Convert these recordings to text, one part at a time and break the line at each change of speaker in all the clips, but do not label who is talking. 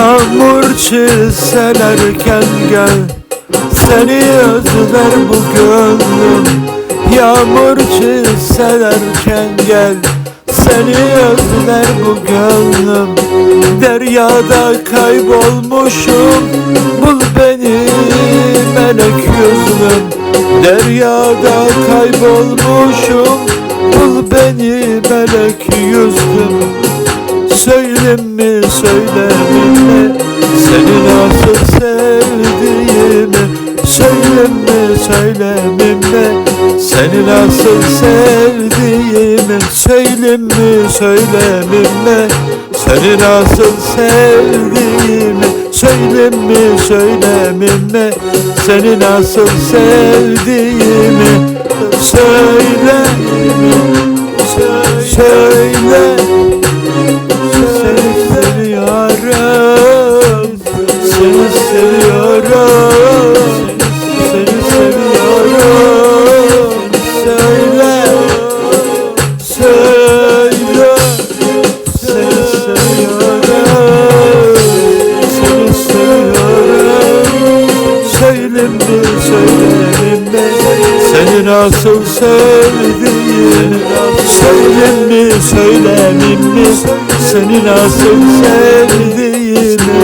Yağmur çiselerken gel. Seni özler bu gönlüm. Yağmur çiselerken gel. Seni özler bu gönlüm. Deryada kaybolmuşum. Bul beni melek yüzlüm. Deryada kaybolmuşum. Bul beni melek yüzlüm Söylem mi söylem mi? Seni nasıl sevdiğimi Söylem mi söylem mi? Seni nasıl sevdiğimi Söylem mi söylem mi? Seni nasıl sevdiğimi Söylem mi söylem mi? Seni nasıl sevdiğimi Söyle. Söyle. seni Söyle mi söyle mi? Seni nasıl sevdiğimi Söyle mi söyle mi? Seni nasıl sevdiğimi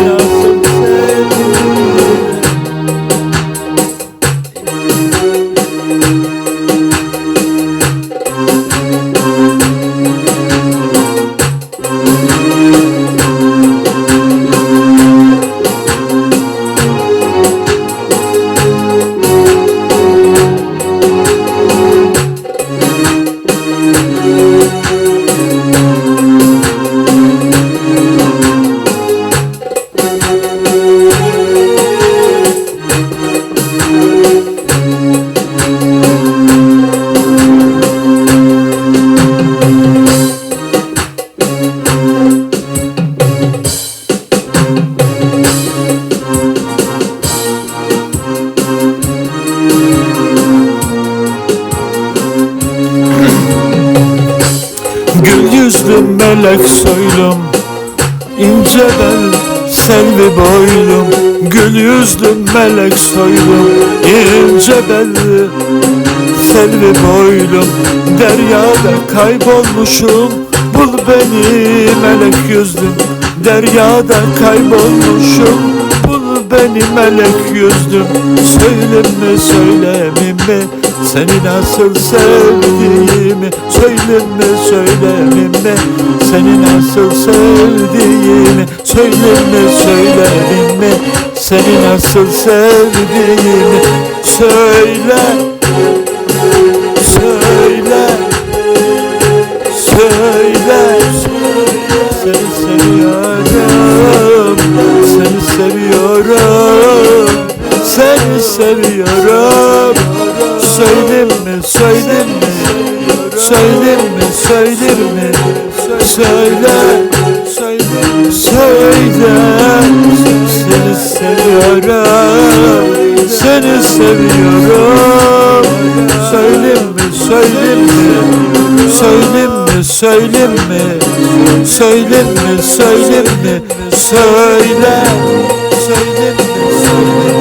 melek soylum ince bel selvi boylum. Gül yüzlü melek soylum ince belli selvi boylum. Deryada kaybolmuşum. Bul beni melek yüzlüm. Deryada kaybolmuşum beni melek yüzlüm Söyleme söylememe seni nasıl sevdiğimi Söyleme söylememe seni nasıl sevdiğimi Söyleme söylememe seni nasıl sevdiğimi Söyle seviyorum Seni seviyorum Söyledim mi söyledim mi? Söyledim mi söyledim mi? Söyle Söyle. Söyle Seni seviyorum Seni seviyorum Söyledim mi söyledim mi? Söyledim mi söyledim mi? Söyledim mi söyledim mi? Söyle Söyledim Thank you.